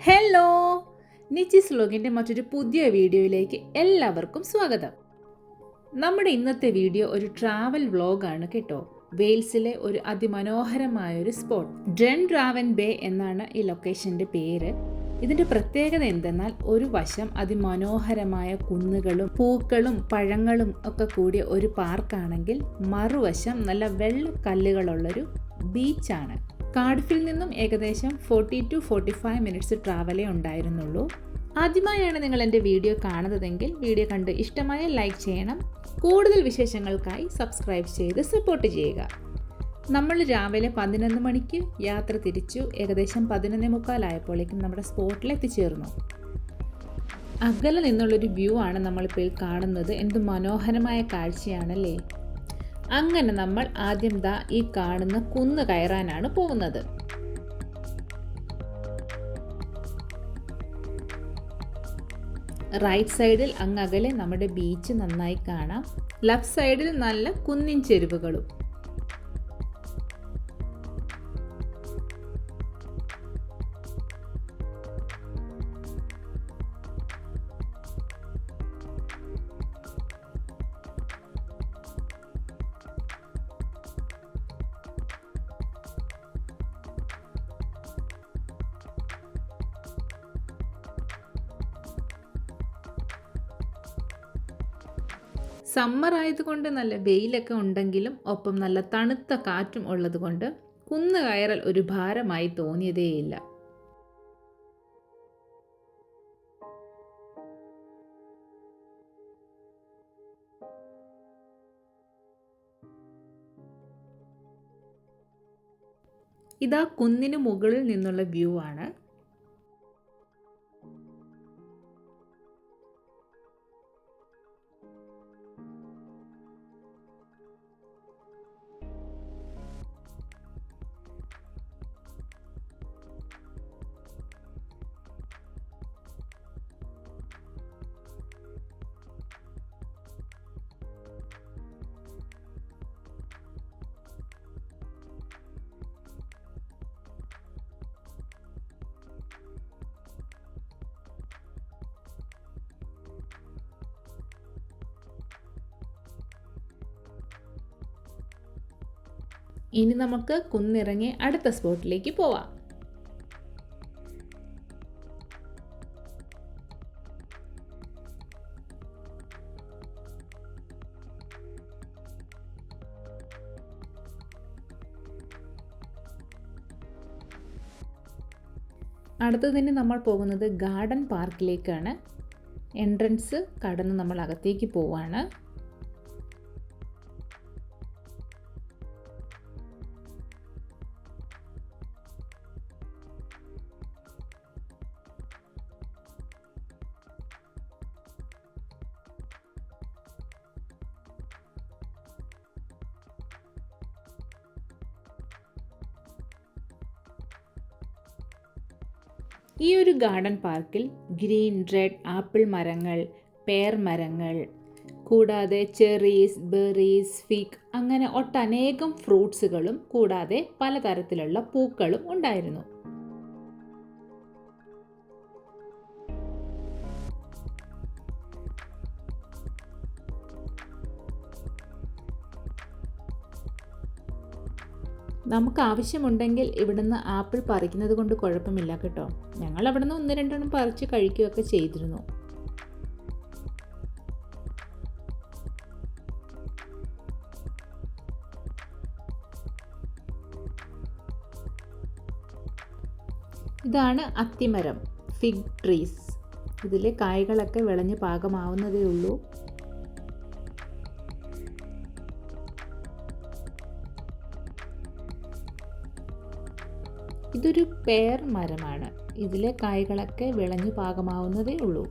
Hello നിച്ചിസ് ലോഗിന്റെ മറ്റൊരു പുതിയ വീഡിയോയിലേക്ക് എല്ലാവർക്കും സ്വാഗതം. നമ്മുടെ ഇന്നത്തെ വീഡിയോ ഒരു ട്രാവൽ വ്ളോഗാണ് കേട്ടോ. വെയിൽസിലെ ഒരു അതിമനോഹരമായ ഒരു സ്പോട്ട് ഡ്രൺ ഡ്രാവൻ ബേ എന്നാണ് ഈ ലൊക്കേഷന്റെ പേര്. ഇതിന്റെ പ്രത്യേകത എന്തെന്നാൽ ഒരു വശം അതിമനോഹരമായ കുന്നുകളും പൂക്കളും പഴങ്ങളും ഒക്കെ കൂടിയ ഒരു പാർക്കാണെങ്കിൽ മറുവശം നല്ല വെള്ളക്കല്ലുകളുള്ളൊരു ബീച്ചാണ് കാർഡിഫിൽ നിന്നും ഏകദേശം forty two forty five minutes ട്രാവലേ ഉണ്ടായിരുന്നുള്ളൂ. ആദ്യമായാണ് നിങ്ങൾ എന്റെ വീഡിയോ കാണുന്നതെങ്കിൽ വീഡിയോ കണ്ട് ഇഷ്ടമായ ലൈക്ക് ചെയ്യണം. കൂടുതൽ വിശേഷങ്ങൾക്കായി സബ്സ്ക്രൈബ് ചെയ്ത് സപ്പോർട്ട് ചെയ്യുക. നമ്മൾ രാവിലെ പതിനൊന്ന് മണിക്ക് യാത്ര തിരിച്ചു ഏകദേശം പതിനൊന്നേ മുക്കാലായപ്പോഴേക്കും നമ്മുടെ സ്പോട്ടിൽ എത്തിച്ചേർന്നു. അകലെ നിന്നുള്ളൊരു വ്യൂ ആണ് നമ്മളിപ്പോൾ കാണുന്നത്. എന്ത് മനോഹരമായ കാഴ്ചയാണല്ലേ? അങ്ങനെ നമ്മൾ ആദ്യം ദാ ഈ കാണുന്ന കുന്ന് കയറാനാണ് പോകുന്നത്. റൈറ്റ് സൈഡിൽ അങ്ങകലെ നമ്മുടെ ബീച്ച് നന്നായി കാണാം. ലെഫ്റ്റ് സൈഡിൽ നല്ല കുന്നിൻ ചെരുവുകളും. സമ്മർ ആയതുകൊണ്ട് നല്ല വെയിലൊക്കെ ഉണ്ടെങ്കിലും ഒപ്പം നല്ല തണുത്ത കാറ്റും ഉള്ളതുകൊണ്ട് കുന്ന് കയറൽ ഒരു ഭാരമായി തോന്നിയതേയില്ല. ഇതാ കുന്നിന് മുകളിൽ നിന്നുള്ള വ്യൂ ആണ്. ഇനി നമുക്ക് കുന്നിറങ്ങി അടുത്ത സ്പോട്ടിലേക്ക് പോവാം. അടുത്തതിന് നമ്മൾ പോകുന്നത് ഗാർഡൻ പാർക്കിലേക്കാണ്. എൻട്രൻസ് കടന്ന് നമ്മൾ അകത്തേക്ക് പോവാണ്. ഈ ഒരു ഗാർഡൻ പാർക്കിൽ ഗ്രീൻ റെഡ് ആപ്പിൾ മരങ്ങൾ പേർ മരങ്ങൾ കൂടാതെ ചെറീസ് ബെറീസ് ഫിഗ് അങ്ങനെ ഒട്ടനേകം ഫ്രൂട്ട്സുകളും കൂടാതെ പലതരത്തിലുള്ള പൂക്കളും ഉണ്ടായിരുന്നു. നമുക്ക് ആവശ്യമുണ്ടെങ്കിൽ ഇവിടുന്ന് ആപ്പിൾ പറിക്കുന്നത് കൊണ്ട് കുഴപ്പമില്ല കേട്ടോ. ഞങ്ങൾ അവിടുന്ന് ഒന്ന് രണ്ടെണ്ണം പറിച്ച് കഴിക്കുകയൊക്കെ ചെയ്തിരുന്നു. ഇതാണ് അത്തിമരം ഫിഗ് ട്രീസ് ഇതിലെ കായ്കളൊക്കെ വിളഞ്ഞ് പാകമാവുന്നതേ ഉള്ളൂ. ഇതൊരു പേർ മരമാണ്. ഇതിലെ കായ്കളൊക്കെ വിളഞ്ഞു പാകമാവുന്നതേ ഉള്ളൂ.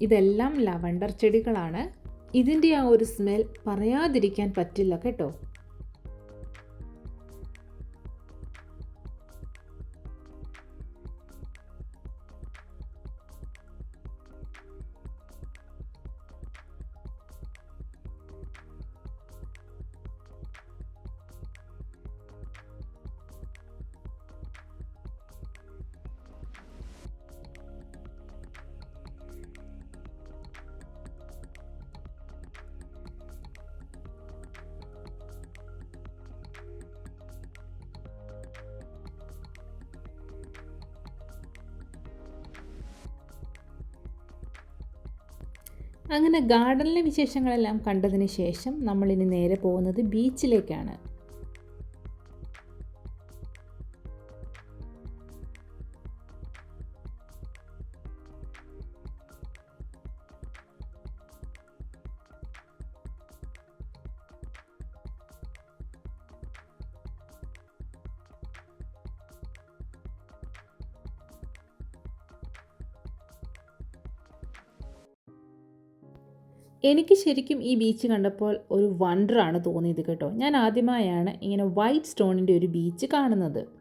ഇതെല്ലാം ലവണ്ടർ ചെടികളാണ്. ഇതിന്റെ ആ ഒരു സ്മെൽ പറയാതിരിക്കാൻ പറ്റില്ല കേട്ടോ. അങ്ങനെ ഗാർഡനിലെ വിശേഷങ്ങളെല്ലാം കണ്ടതിന് ശേഷം നമ്മളിനി നേരെ പോകുന്നത് ബീച്ചിലേക്കാണ്. എനിക്ക് ശരിക്കും ഈ ബീച്ച് കണ്ടപ്പോൾ ഒരു വണ്ടറാണ് തോന്നിയത് കേട്ടോ. ഞാൻ ആദ്യമായാണ് ഇങ്ങനെ വൈറ്റ് സ്റ്റോണിന്റെ ഒരു ബീച്ച് കാണുന്നത്.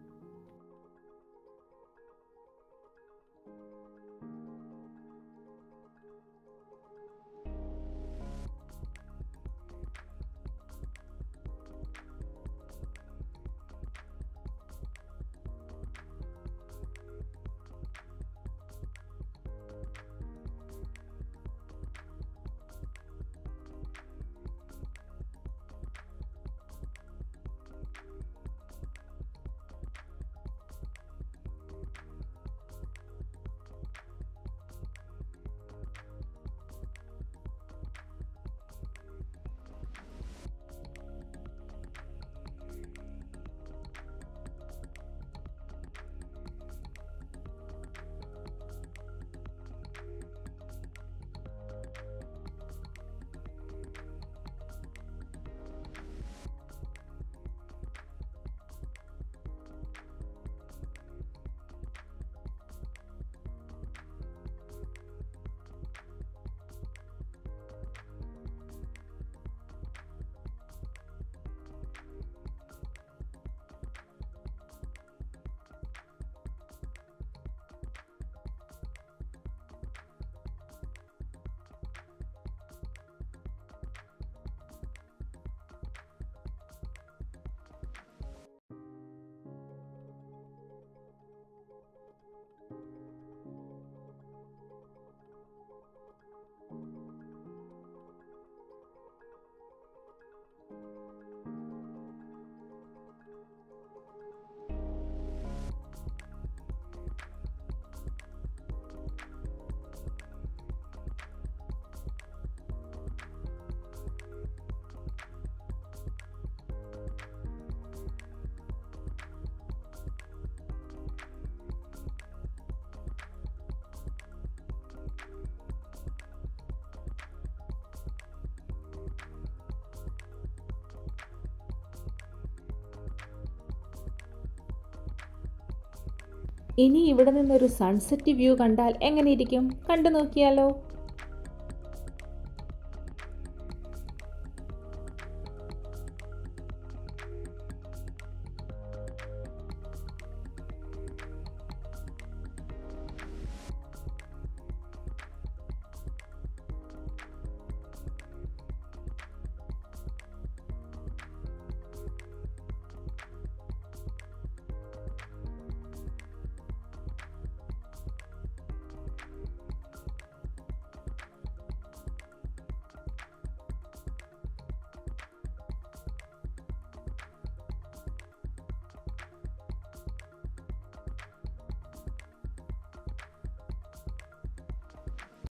ഇനി ഇവിടെ നിന്നൊരു സൺസെറ്റ് വ്യൂ കണ്ടാൽ എങ്ങനെയിരിക്കും കണ്ടു നോക്കിയാലോ?